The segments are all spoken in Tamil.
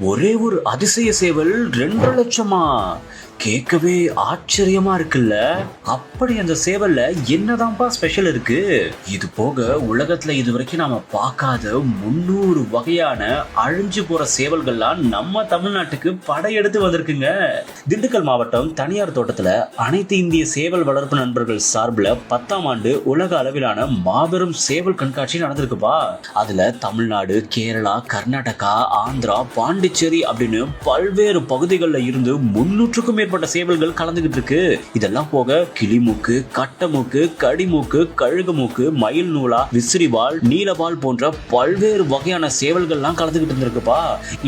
ஒரே ஒரு அதிசய சேவல் ரெண்டு லட்சமா? கேட்கவே ஆச்சரியமா இருக்குல்ல? அப்படி அந்த சேவல்ல என்னதான்ப்பா ஸ்பெஷல் இருக்கு? இது போக உலகத்துல இது வரைக்கும் நாம பார்க்காத முன்னூறு வகையான அழிஞ்சு போற சேவல்கள்லாம் நம்ம தமிழ்நாட்டுக்கு படையெடுத்து வந்திருக்குங்க. திண்டுக்கல் மாவட்டம் தனியார் தோட்டத்துல அனைத்து இந்திய சேவல் வளர்ப்பு நண்பர்கள் சார்பில் பத்தாம் ஆண்டு உலக அளவிலான மாபெரும் சேவல் கண்காட்சி நடந்திருக்குப்பா. அதுல தமிழ்நாடு கேரளா கர்நாடகா ஆந்திரா பாண்டிச்சேரி அப்படின்னு பல்வேறு பகுதிகளில் இருந்து முன்னூற்றுக்கும் மேற்பட்ட சேவல்கள் கலந்துகிட்டு இருக்கு. இதெல்லாம் போக கிளிமூக்கு கட்டமூக்கு கடிமூக்கு கழுகு மூக்கு மயில் நூலா விசிறிவால் நீலவால் போன்ற பல்வேறு வகையான சேவல்கள்லாம் கலந்துகிட்டு இருந்திருக்குப்பா.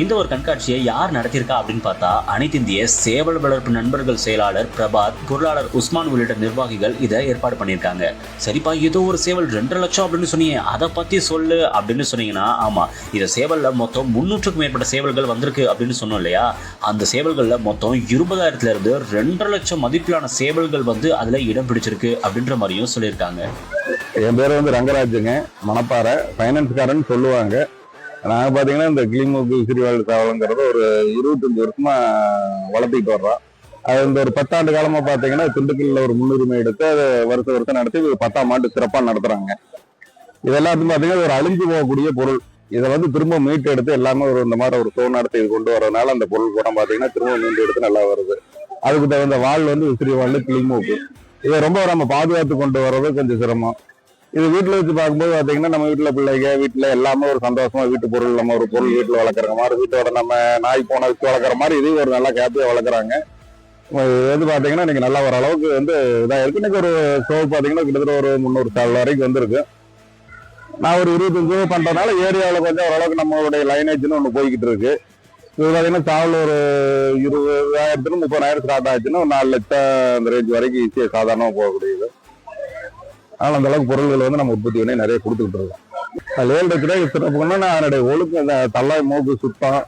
இந்த ஒரு கண்காட்சியை யார் நடத்தியிருக்கா அப்படின்னு பார்த்தா அனைத்து இந்திய சேவல் வளர்ப்பு நண்பர்கள் செயலாளர் பிரபாத் பொருளாளர் உஸ்மான் உள்ளிட்ட நிர்வாகிகள் இதை ஏற்பாடு பண்ணியிருக்காங்க. சரிப்பா ஏதோ ஒரு சேவல் ரெண்டரை லட்சம் அப்படின்னு சொன்னீங்க அதை பத்தி சொல்லு அப்படின்னு சொன்னீங்கன்னா ஆமா இந்த சேவல்ல மொத்தம் முன்னூற்றுக்கும் மேற்பட்ட சேவல்கள் வந்திருக்கு அப்படின்னு சொன்னோம் இல்லையா? அந்த சேவல்கள்ல மொத்தம் இருபதாயிரத்துல இருந்து ரெண்டரை லட்சம் மதிப்பிலான சேவல்கள் வந்து அதுல இடம் பிடிச்சிருக்கு அப்படின்ற மாதிரியும் சொல்லியிருக்காங்க. என் பேர் வந்து ரங்கராஜுங்க. மணப்பாறை. ஃபைனான்ஸ்காரன்னு சொல்லுவாங்க. நாங்கள் பார்த்தீங்கன்னா இந்த கிளிமூக்கு சிறுவாள் தாவலங்கிறத ஒரு இருபத்தஞ்சி வருஷமா வளர்த்திட்டு வர்றோம். அது இந்த ஒரு பத்தாண்டு காலமா பார்த்தீங்கன்னா திண்டுக்கல்ல ஒரு முன்னுரிமை எடுத்து அதை வருஷம் வருஷம் நடத்தி பத்தாம் ஆண்டு சிறப்பாக நடத்துறாங்க. இதெல்லாம் வந்து பார்த்தீங்கன்னா ஒரு அழிஞ்சு போகக்கூடிய பொருள். இதை வந்து திரும்ப மீட்டு எடுத்து எல்லாமே ஒரு இந்த மாதிரி ஒரு தோல் நடத்தி இது கொண்டு வரதுனால அந்த பொருள் கூட பார்த்தீங்கன்னா திரும்ப மீண்டு எடுத்து நல்லா வருது. அதுக்கு தகுந்த வால் வந்து விசிறி வால் கிளிமூக்கு இதை ரொம்ப நம்ம பாதுகாத்து கொண்டு வர்றது கொஞ்சம் சிரமம். இது வீட்டில் வச்சு பார்க்கும்போது பார்த்தீங்கன்னா நம்ம வீட்டில் பிள்ளைங்க வீட்டில் எல்லாமே ஒரு சந்தோஷமா வீட்டு பொருள் நம்ம ஒரு பொருள் வீட்டில் வளர்க்குற மாதிரி வீட்டோட நம்ம நாய் போன வச்சு வளர்க்குற மாதிரி இதையும் ஒரு நல்லா கேப்பியாக வளர்க்குறாங்க. இது வந்து பார்த்தீங்கன்னா இன்னைக்கு நல்லா ஓரளவுக்கு அளவுக்கு வந்து இதாக இருக்கு. இன்னைக்கு ஒரு ஷோ பார்த்தீங்கன்னா கிட்டத்தட்ட ஒரு முந்நூறு சால் வரைக்கும் வந்திருக்கு. நான் ஒரு இருபத்தஞ்சு பண்ணுறதுனால ஏரியாவில் கொஞ்சம் ஓரளவுக்கு நம்மளுடைய லைனேஜ்னு ஒன்று போய்கிட்டு இருக்கு. இது பார்த்தீங்கன்னா சாவல் ஒரு இருபதாயிரத்துல முப்பதாயிரம் ஸ்டார்ட் ஆச்சுன்னா ஒரு நாலு லட்சம் அந்த ரேஞ்ச் வரைக்கும் ஈஸியாக சாதாரணமாக போகக்கூடியது. ஆனால் அந்த அளவுக்கு பொருள்கள் வந்து நம்ம உற்பத்தி பண்ணி நிறைய கொடுத்துக்கிட்டு இருக்கோம். லேல் ஏழு இருக்கிற சிறப்புன்னா நான் அதனுடைய ஒழுக்கம் அந்த தள்ளாய் மூக்கு சுத்தம்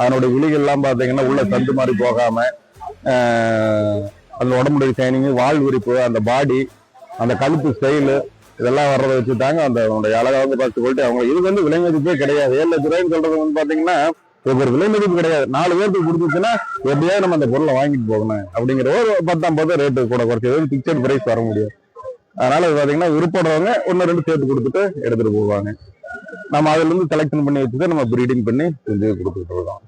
அதனுடைய விழிகள்லாம் பார்த்தீங்கன்னா உள்ள தண்டு மாதிரி போகாம அந்த உடம்புடைய ஷைனிங் வால் விரிப்பு அந்த பாடி அந்த கழுத்து ஸ்டைலு இதெல்லாம் வர்றதை வச்சு தாங்க அந்த உடைய அழகாக வந்து பார்த்து சொல்லிட்டு அவங்க இது வந்து விலை கிடையாது. ஏழு லட்ச ரூபாய்ன்னு சொல்றது வந்து பார்த்தீங்கன்னா ஒரு விலை மதிப்பு கிடையாது. நாலு பேருக்கு கொடுத்துச்சுன்னா எப்படியாவது நம்ம அந்த பொருளை வாங்கிட்டு போகணும். அப்படிங்கிற ஒரு பத்தாம் பத்து ரேட்டு கூட குறைச்சி எதுவும் பிக்சட் பிரைஸ் வர முடியாது அதனால பார்த்தீங்கன்னா பாத்தீங்கன்னா ஒன்று ரெண்டு சேர்த்து கொடுத்துட்டு எடுத்துட்டு போவாங்க. நம்ம அதுல இருந்து செலெக்ஷன் பண்ணி வச்சுட்டு நம்ம ப்ரீடிங் பண்ணி செஞ்சு கொடுத்துட்டு இருக்கோம்.